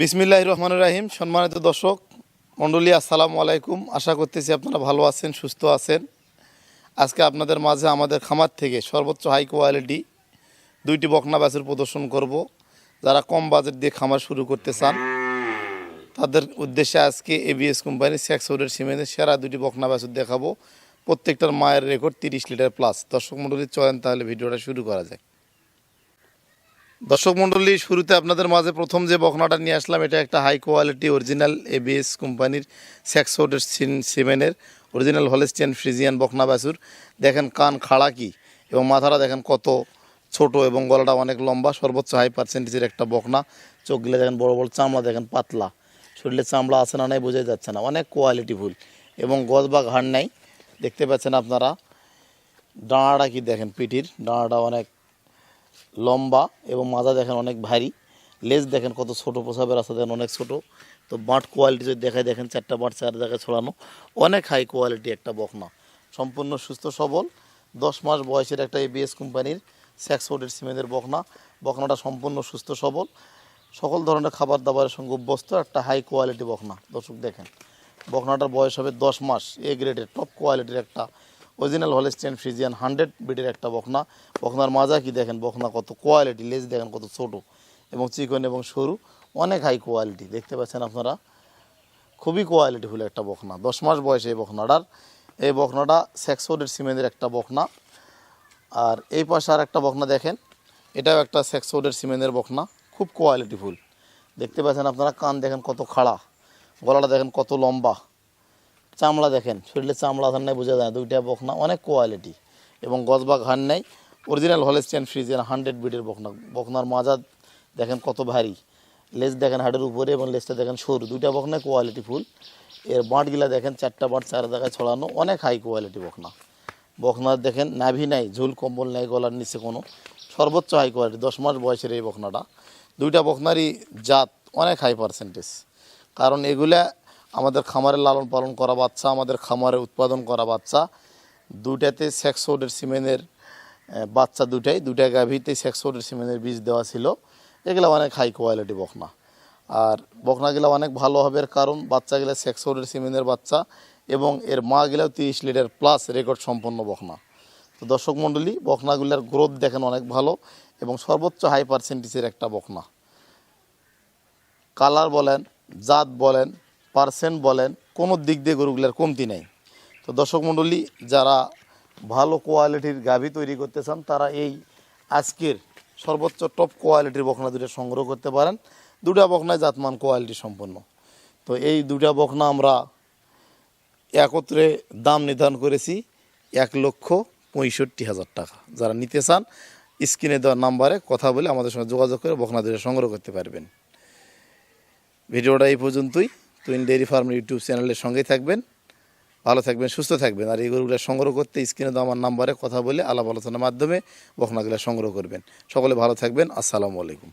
বিসমিল্লাহ রহমান রাহিম। সম্মানিত দর্শক, মণ্ডলী, আসসালামু আলাইকুম। আশা করতেছি আপনারা ভালো আছেন, সুস্থ আছেন। আজকে আপনাদের মাঝে আমাদের খামার থেকে সর্বোচ্চ হাই কোয়ালিটি দুইটি বকনা ব্যাচের প্রদর্শন করব। যারা কম বাজেট দিয়ে খামার শুরু করতে চান, তাদের উদ্দেশ্যে আজকে এবিএস কোম্পানির স্যাক্সোডের সিমেন্টের সেরা দুটি বকনা ব্যাচুর দেখাবো। প্রত্যেকটার মায়ের রেকর্ড তিরিশ লিটার প্লাস দর্শক মণ্ডলী, চলেন তাহলে ভিডিওটা শুরু করা যায় দর্শক মণ্ডলী, শুরুতে আপনাদের মাঝে প্রথম যে বকনাটা নিয়ে আসলাম, এটা একটা হাই কোয়ালিটি অরিজিনাল এবিএস কোম্পানির স্যাক্সোডের সিমেনের অরিজিনাল হলেস্টিয়ান ফ্রিজিয়ান বকনা বাছুর। দেখেন কান খাড়া কি এবং মাথাটা দেখেন কত ছোট এবং গলাটা অনেক লম্বা, সর্বোচ্চ হাই পার্সেন্টেজের একটা বকনা চোখগুলো দেখেন বড় বড় চামড়া, দেখেন পাতলা। শরীরে চামড়া আছে না নাই বোঝাই যাচ্ছে না। অনেক কোয়ালিটি ফুল এবং গজ বা ঘাড় নাই। দেখতে পাচ্ছেন আপনারা, ডাঁড়াটা কি দেখেন পিঠির? ডাঁড়াটা অনেক লম্বা এবং মাজা দেখেন অনেক ভারী। লেজ দেখেন কত ছোট, প্রসাবের রাস্তা দেখেন অনেক ছোট। তো বাঁট কোয়ালিটি যদি দেখায় দেখেন চারটা বাঁট চার জায়গায় ছড়ানো। অনেক হাই কোয়ালিটি একটা বকনা। সম্পূর্ণ সুস্থ, সবল। দশ মাস বয়সের একটা এবিএস কোম্পানির স্যাক্সফোর্ডের সিমেন্টের বকনা। বকনাটা সম্পূর্ণ সুস্থ, সবল। সকল ধরনের খাবার দাবারের সঙ্গে অভ্যস্ত, একটা হাই কোয়ালিটি বকনা। দর্শক দেখেন, বকনাটার বয়স হবে দশ মাস। এ গ্রেডের টপ কোয়ালিটির একটা অরিজিনাল হলেস্টিয়ান ফ্রিজিয়ান হান্ড্রেড বিটের একটা বকনা বখনার মাজা কি দেখেন? বকনা কত কোয়ালিটি লেজ দেখেন কত ছোট। এবং চিকন এবং সরু, অনেক হাই কোয়ালিটি দেখতে পাচ্ছেন আপনারা? খুবই কোয়ালিটি ফুল একটা বকনা দশ মাস বয়সে এই বকনাটার এই বকনাটা সেক্সোডের সিমেন্টের একটা বকনা আর এই পাশে আর একটা বকনা দেখেন। এটাও একটা সেক্সোডের সিমেন্টের বকনা খুব কোয়ালিটি ফুল। দেখতে পাচ্ছেন আপনারা? কান দেখেন কত খাড়া। গলাটা দেখেন কত লম্বা। চামড়া দেখেন শরীরে চামড়া ধান নেই, বোঝা যায় দুইটা বকনা, অনেক কোয়ালিটি এবং গজবা ঘান নেই অরিজিনাল হলেস্টিয়ান ফ্রিজিয়ান হান্ড্রেড বিটের বকনা। বকনার মাজা দেখেন কত ভারী। লেজ দেখেন হাড়ের উপরে এবং লেজটা দেখেন সরু। দুইটা বকনা কোয়ালিটি ফুল এর বাঁটগুলা দেখেন চারটা বাঁট চার জায়গায় ছড়ানো, অনেক হাই কোয়ালিটি বকনা। বকনার দেখেন নাভি নাই, ঝুল কম্বল নাই, গলার নিচে কোনো। সর্বোচ্চ হাই কোয়ালিটি দশ মাস বয়সের এই বকনাটা। দুইটা বকনারই জাত অনেক হাই পার্সেন্টেজ কারণ এগুলা আমাদের খামারে লালন পালন করা বাচ্চা, আমাদের খামারে উৎপাদন করা বাচ্চা দুটাতে সেক্সোডের সিমেনের বাচ্চা দুটাই দুটা গাভীতে সেক্সোডের সিমেনের বীজ দেওয়া ছিল। এগুলো অনেক হাই কোয়ালিটি বকনা। আর বকনাগুলো অনেক ভালো হবে কারণ, বাচ্চাগুলো সেক্সোডের সিমেনের বাচ্চা এবং এর মাগুলাও তিরিশ লিটার প্লাস রেকর্ড সম্পন্ন বকনা। তো দর্শক মণ্ডলী, বকনাগুলোর গ্রোথ দেখেন অনেক ভালো এবং সর্বোচ্চ হাই পার্সেন্টেজের একটা বকনা। কালার বলেন, জাত বলেন পার্সেন্ট বলেন, কোনো দিক দিয়ে গরুগুলার কমতি নেই। তো দর্শক মণ্ডলী, যারা ভালো কোয়ালিটির গাভী তৈরি করতে চান, তারা এই আজকের সর্বোচ্চ টপ কোয়ালিটির বকনা দুটো সংগ্রহ করতে পারেন। দুটা বকনায় জাতমান কোয়ালিটি সম্পন্ন। তো এই দুটা বকনা আমরা একত্রে দাম নির্ধারণ করেছি এক লক্ষ পঁয়ষট্টি হাজার টাকা। যারা নিতে চান, স্ক্রিনে দেওয়ার নাম্বারে কথা বলে আমাদের সঙ্গে যোগাযোগ করে বকনা দুটো সংগ্রহ করতে পারবেন। ভিডিওটা এই পর্যন্তই। তুইন ডেয়ারি ফার্ম ইউটিউব চ্যানেলের সঙ্গেই থাকবেন, ভালো থাকবেন, সুস্থ থাকবেন, আর এই গরুগুলো সংগ্রহ করতে স্ক্রিনে আমার নাম্বারে কথা বলে আলাপ আলোচনার মাধ্যমে বখনাগুলো সংগ্রহ করবেন। সকলে ভালো থাকবেন, আসসালামু আলাইকুম।